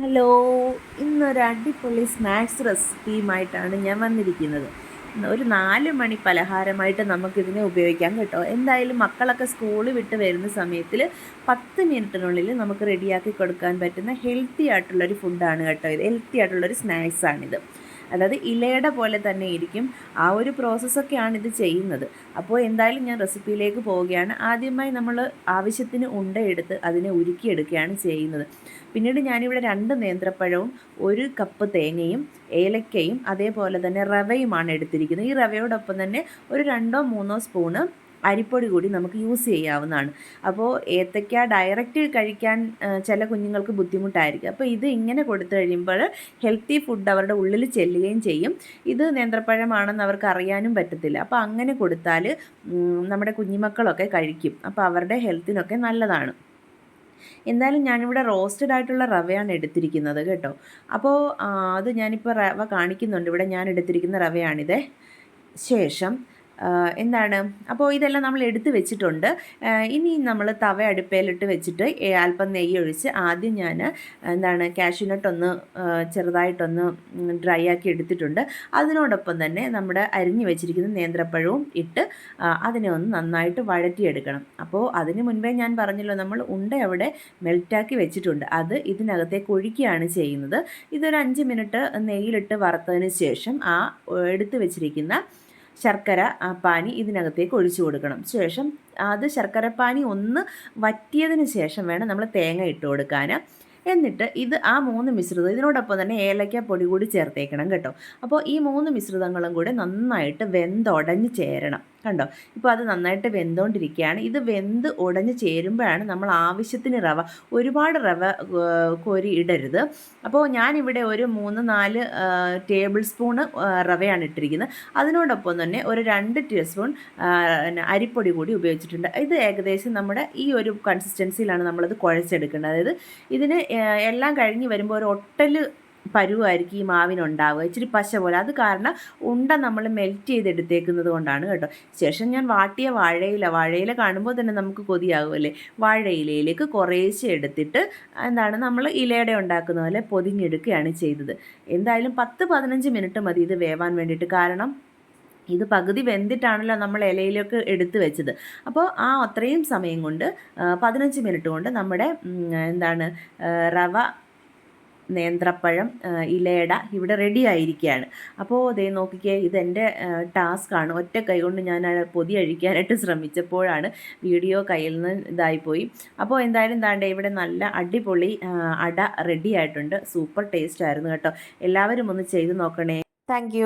Hello ഇന്നൊരു അടിപൊളി snacks റെസിപ്പിയുമായിട്ടാണ് ഞാൻ വന്നിരിക്കുന്നത്. ഒരു നാല് മണി പലഹാരമായിട്ട് നമുക്കിതിനെ ഉപയോഗിക്കാം കേട്ടോ. എന്തായാലും മക്കളൊക്കെ സ്കൂളിൽ വിട്ട് വരുന്ന സമയത്തിൽ പത്ത് മിനിറ്റിനുള്ളിൽ നമുക്ക് റെഡിയാക്കി കൊടുക്കാൻ പറ്റുന്ന ഹെൽത്തി ആയിട്ടുള്ളൊരു ഫുഡാണ് കേട്ടോ ഇത്. ഹെൽത്തി ആയിട്ടുള്ളൊരു സ്നാക്സാണിത് അതായത് ഇലയുടെ പോലെ തന്നെ ഇരിക്കും. ആ ഒരു പ്രോസസ്സൊക്കെയാണ് ഇത് ചെയ്യുന്നത്. അപ്പോൾ എന്തായാലും ഞാൻ റെസിപ്പിയിലേക്ക് പോവുകയാണ്. ആദ്യമായി നമ്മൾ ആവശ്യത്തിന് ഉണ്ട എടുത്ത് അതിനെ ഉരുക്കിയെടുക്കുകയാണ് ചെയ്യുന്നത്. പിന്നീട് ഞാനിവിടെ രണ്ട് നേന്ത്രപ്പഴവും ഒരു കപ്പ് തേങ്ങയും ഏലക്കയും അതേപോലെ തന്നെ റവയുമാണ് എടുത്തിരിക്കുന്നത്. ഈ റവയോടൊപ്പം തന്നെ ഒരു രണ്ടോ മൂന്നോ സ്പൂണ് അരിപ്പൊടി കൂടി നമുക്ക് യൂസ് ചെയ്യാവുന്നതാണ്. അപ്പോൾ ഏത്തയ്ക്ക ഡയറക്റ്റ് കഴിക്കാൻ ചില കുഞ്ഞുങ്ങൾക്ക് ബുദ്ധിമുട്ടായിരിക്കും. അപ്പോൾ ഇത് ഇങ്ങനെ കൊടുത്തു കഴിയുമ്പോൾ ഹെൽത്തി ഫുഡ് അവരുടെ ഉള്ളിൽ ചെല്ലുകയും ചെയ്യും. ഇത് നേന്ത്രപ്പഴമാണെന്ന് അവർക്ക് അറിയാനും പറ്റത്തില്ല. അപ്പോൾ അങ്ങനെ കൊടുത്താൽ നമ്മുടെ കുഞ്ഞുമക്കളൊക്കെ കഴിക്കും. അപ്പോൾ അവരുടെ ഹെൽത്തിനൊക്കെ നല്ലതാണ്. എന്തായാലും ഞാനിവിടെ റോസ്റ്റഡ് ആയിട്ടുള്ള റവയാണ് എടുത്തിരിക്കുന്നത് കേട്ടോ. അപ്പോൾ അത് ഞാനിപ്പോൾ റവ കാണിക്കുന്നുണ്ട്. ഇവിടെ ഞാൻ എടുത്തിരിക്കുന്ന റവയാണിത്. ശേഷം എന്താണ്? അപ്പോൾ ഇതെല്ലാം നമ്മൾ എടുത്ത് വെച്ചിട്ടുണ്ട്. ഇനി നമ്മൾ തവ അടുപ്പയിലിട്ട് വെച്ചിട്ട് അല്പം നെയ്യ് ഒഴിച്ച് ആദ്യം ഞാൻ എന്താണ് കാഷ്യൂനട്ടൊന്ന് ചെറുതായിട്ടൊന്ന് ഡ്രൈ ആക്കി എടുത്തിട്ടുണ്ട്. അതിനോടൊപ്പം തന്നെ നമ്മുടെ അരിഞ്ഞു വെച്ചിരിക്കുന്ന നേന്ത്രപ്പഴവും ഇട്ട് അതിനെ ഒന്ന് നന്നായിട്ട് വഴറ്റിയെടുക്കണം. അപ്പോൾ അതിന് മുൻപേ ഞാൻ പറഞ്ഞല്ലോ നമ്മൾ ഉണ്ട അവിടെ മെൽറ്റാക്കി വെച്ചിട്ടുണ്ട്. അത് ഇതിനകത്തേക്ക് ഒഴിക്കുകയാണ് ചെയ്യുന്നത്. ഇതൊരു അഞ്ച് മിനിറ്റ് നെയ്യിലിട്ട് വറുത്തതിന് ശേഷം ആ എടുത്ത് വെച്ചിരിക്കുന്ന ശർക്കര പാനി ഇതിനകത്തേക്ക് ഒഴിച്ചു കൊടുക്കണം. ശേഷം അത് ശർക്കരപ്പാനി ഒന്ന് വറ്റിയതിന് ശേഷം വേണം നമ്മൾ തേങ്ങ ഇട്ട് കൊടുക്കാൻ എന്നിട്ട് ഇത് ആ മൂന്ന് മിശ്രിതം ഇതിനോടൊപ്പം തന്നെ ഏലക്ക പൊടി കൂടി ചേർത്തേക്കണം കേട്ടോ. അപ്പോൾ ഈ മൂന്ന് മിശ്രിതങ്ങളും കൂടെ നന്നായിട്ട് വെന്തുടഞ്ഞ് ചേരണം. കണ്ടോ? ഇപ്പോൾ അത് നന്നായിട്ട് വെന്തുകൊണ്ടിരിക്കുകയാണ് ഇത് വെന്ത് ഉടഞ്ഞ് ചേരുമ്പോഴാണ് നമ്മൾ ആവശ്യത്തിന് റവ ഒരുപാട് റവ കോരി ഇടരുത്. അപ്പോൾ ഞാനിവിടെ ഒരു മൂന്ന് നാല് ടേബിൾ സ്പൂണ് റവയാണ് ഇട്ടിരിക്കുന്നത്. അതിനോടൊപ്പം തന്നെ ഒരു രണ്ട് ടീസ്പൂൺ അരിപ്പൊടി കൂടി ഉപയോഗിച്ചിട്ടുണ്ട്. ഇത് ഏകദേശം നമ്മുടെ ഈ ഒരു കൺസിസ്റ്റൻസിയിലാണ് നമ്മളത് കുഴച്ചെടുക്കേണ്ടത് അതായത് ഇതിന് എല്ലാം കഴിഞ്ഞ് വരുമ്പോൾ ഒരു ഒട്ടൽ പരുവായിരിക്കും ഈ മാവിനുണ്ടാവുക. ഇച്ചിരി പശ പോലെ. അത് കാരണം ഉണ്ട നമ്മൾ മെൽറ്റ് ചെയ്തെടുത്തേക്കുന്നത് കൊണ്ടാണ് കേട്ടോ. ശേഷം ഞാൻ വാട്ടിയ വാഴയില വാഴയില കാണുമ്പോൾ തന്നെ നമുക്ക് കൊതിയാകുമല്ലേ വാഴയിലയിലേക്ക് കുറേശ്ശെ എടുത്തിട്ട് എന്താണ് നമ്മൾ ഇലയുടെ ഉണ്ടാക്കുന്ന പോലെ പൊതിഞ്ഞെടുക്കുകയാണ് ചെയ്തത്. എന്തായാലും പത്ത് പതിനഞ്ച് മിനിറ്റ് മതി ഇത് വേവാൻ വേണ്ടിയിട്ട്. കാരണം ഇത് പകുതി വെന്തിട്ടാണല്ലോ നമ്മൾ ഇലയിലൊക്കെ എടുത്തു വെച്ചത്. അപ്പോൾ ആ അത്രയും സമയം കൊണ്ട് പതിനഞ്ച് മിനിറ്റ് കൊണ്ട് നമ്മുടെ എന്താണ് റവ നേന്ത്രപ്പഴം ഇലയട ഇവിടെ റെഡി ആയിരിക്കുകയാണ്. അപ്പോൾ അതേ നോക്കിക്കേ ഇതെന്റെ ടാസ്ക്കാണ് ഒറ്റ കൈ കൊണ്ട് ഞാൻ പൊതി അഴിക്കാനായിട്ട് ശ്രമിച്ചപ്പോഴാണ് വീഡിയോ കയ്യിൽ നിന്ന് ഇതായിപ്പോയി. അപ്പോൾ എന്തായാലും താണ്ടെ ഇവിടെ നല്ല അടിപൊളി അട റെഡി ആയിട്ടുണ്ട്. സൂപ്പർ ടേസ്റ്റ് ആയിരുന്നു കേട്ടോ. എല്ലാവരും ഒന്ന് ചെയ്ത് നോക്കണേ. താങ്ക്